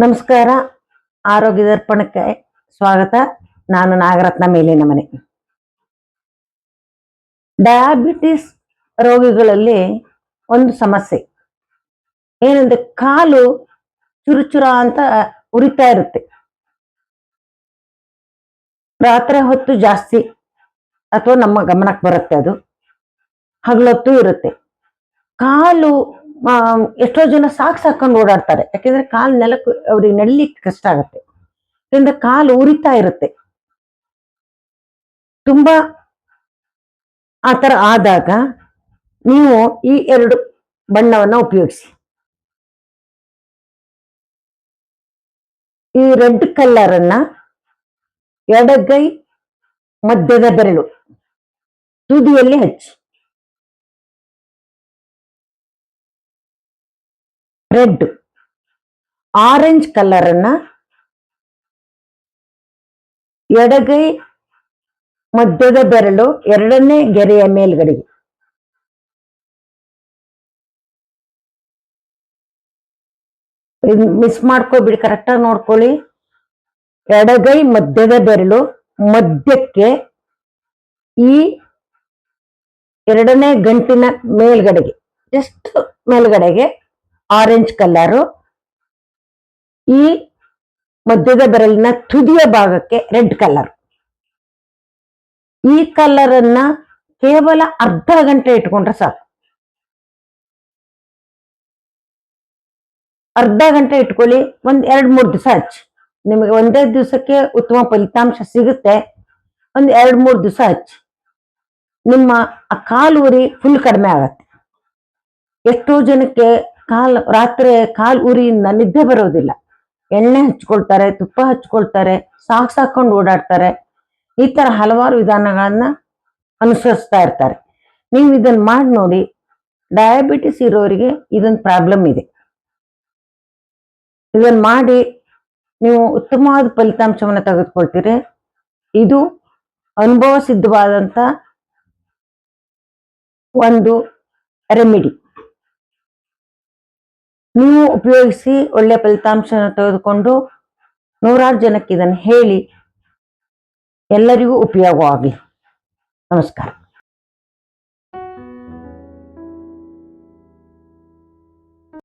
ನಮಸ್ಕಾರ. ಆರೋಗ್ಯ ದರ್ಪಣಕ್ಕೆ ಸ್ವಾಗತ. ನಾನು ನಾಗರತ್ನ ಮೇಲಿನ ಮನೆ. ಡಯಾಬಿಟಿಸ್ ರೋಗಿಗಳಲ್ಲಿ ಒಂದು ಸಮಸ್ಯೆ. ಏನಂದ್ರೆ ಕಾಲು ಚುರುಚುರ ಅಂತ ಉರಿತಾ ಇರುತ್ತೆ. ರಾತ್ರಿ ಹೊತ್ತು ಜಾಸ್ತಿ ಅಥವಾ ನಮ್ಮ ಗಮನಕ್ಕೆ ಬರುತ್ತೆ ಅದು. ಹಗಲೊತ್ತು ಇರುತ್ತೆ. ಕಾಲು ಎಷ್ಟೋ ಜನ ಸಾಕ್ ಸಾಕೊಂಡು ಓಡಾಡ್ತಾರೆ. ಯಾಕೆಂದ್ರೆ ಕಾಲು ನೆಲಕ್ಕೆ ಅವ್ರಿಗೆ ನಡಲಿಕ್ಕೆ ಕಷ್ಟ ಆಗುತ್ತೆ. ಇದರಿಂದ ಕಾಲು ಉರಿತಾ ಇರುತ್ತೆ. ತುಂಬಾ ಆ ಥರ ಆದಾಗ ನೀವು ಈ ಎರಡು ಬಣ್ಣವನ್ನ ಉಪಯೋಗಿಸಿ. ಈ ರೆಡ್ ಕಲರ್ ಅನ್ನ ಎಡಗೈ ಮಧ್ಯದ ಬೆರಳು ತುದಿಯಲ್ಲಿ ಹಚ್ಚಿ. ರೆಡ್. ಆರೆಂಜ್ ಕಲರ್ ಅನ್ನ ಎಡಗೈ ಮಧ್ಯದ ಬೆರಳು ಎರಡನೇ ಗೆರೆಯ ಮೇಲ್ಗಡೆಗೆ. ಮಿಸ್ ಮಾಡ್ಕೋಬಿಡಿ ಕರೆಕ್ಟಾಗಿ ನೋಡ್ಕೊಳ್ಳಿ. ಎಡಗೈ ಮಧ್ಯದ ಬೆರಳು ಮಧ್ಯಕ್ಕೆ ಈ ಎರಡನೇ ಗಂಟಿನ ಮೇಲ್ಗಡೆಗೆ ಜಸ್ಟ್ ಮೇಲ್ಗಡೆಗೆ. ಆರೆಂಜ್ ಕಲರು ಈ ಮಧ್ಯದ ಬೆರಳಿನ ತುದಿಯ ಭಾಗಕ್ಕೆ ರೆಡ್ ಕಲರ್ ಈ ಕಲರ್ ಅನ್ನ ಕೇವಲ ಅರ್ಧ ಗಂಟೆ ಇಟ್ಕೊಂಡ್ರೆ ಸಾಕು. ಅರ್ಧ ಗಂಟೆ ಇಟ್ಕೊಳ್ಳಿ, ಒಂದ್ ಎರಡ್ ಮೂರ್ ದಿವಸ ಹಚ್ಚಿ ನಿಮಗೆ ಒಂದೇ ದಿವಸಕ್ಕೆ ಉತ್ತಮ ಫಲಿತಾಂಶ ಸಿಗುತ್ತೆ. ಒಂದ್ ಎರಡ್ ಮೂರ್ ದಿವಸ ಹಚ್ಚಿ ನಿಮ್ಮ ಆ ಕಾಲು ಉರಿ ಫುಲ್ ಕಡಿಮೆ ಆಗತ್ತೆ. ಎಷ್ಟೋ ಜನಕ್ಕೆ ಕಾಲ್, ರಾತ್ರಿ ಕಾಲ್ ಉರಿಯಿಂದ ನಿದ್ದೆ ಬರೋದಿಲ್ಲ. ಎಣ್ಣೆ ಹಚ್ಕೊಳ್ತಾರೆ, ತುಪ್ಪ ಹಚ್ಕೊಳ್ತಾರೆ, ಸಾಕ್ಸ್ ಹಾಕೊಂಡು ಓಡಾಡ್ತಾರೆ. ಈ ತರ ಹಲವಾರು ವಿಧಾನಗಳನ್ನ ಅನುಸರಿಸ್ತಾ ಇರ್ತಾರೆ. ನೀವು ಇದನ್ನ ಮಾಡಿ ನೋಡಿ ಡಯಾಬಿಟಿಸ್ ಇರೋರಿಗೆ ಇದೊಂದು ಪ್ರಾಬ್ಲಮ್ ಇದೆ. ಇದನ್ನ ಮಾಡಿ ನೀವು ಉತ್ತಮವಾದ ಫಲಿತಾಂಶವನ್ನು ತೆಗೆದುಕೊಳ್ತೀರಿ. ಇದು ಅನುಭವ ಸಿದ್ಧವಾದಂತ ಒಂದು ರೆಮಿಡಿ ನೀವು ಉಪಯೋಗಿಸಿ ಒಳ್ಳೆ ಫಲಿತಾಂಶ ತೆಗೆದುಕೊಂಡು ನೂರಾರು ಜನಕ್ಕೆ ಇದನ್ನು ಹೇಳಿ ಎಲ್ಲರಿಗೂ ಉಪಯೋಗವಾಗಲಿ. ನಮಸ್ಕಾರ.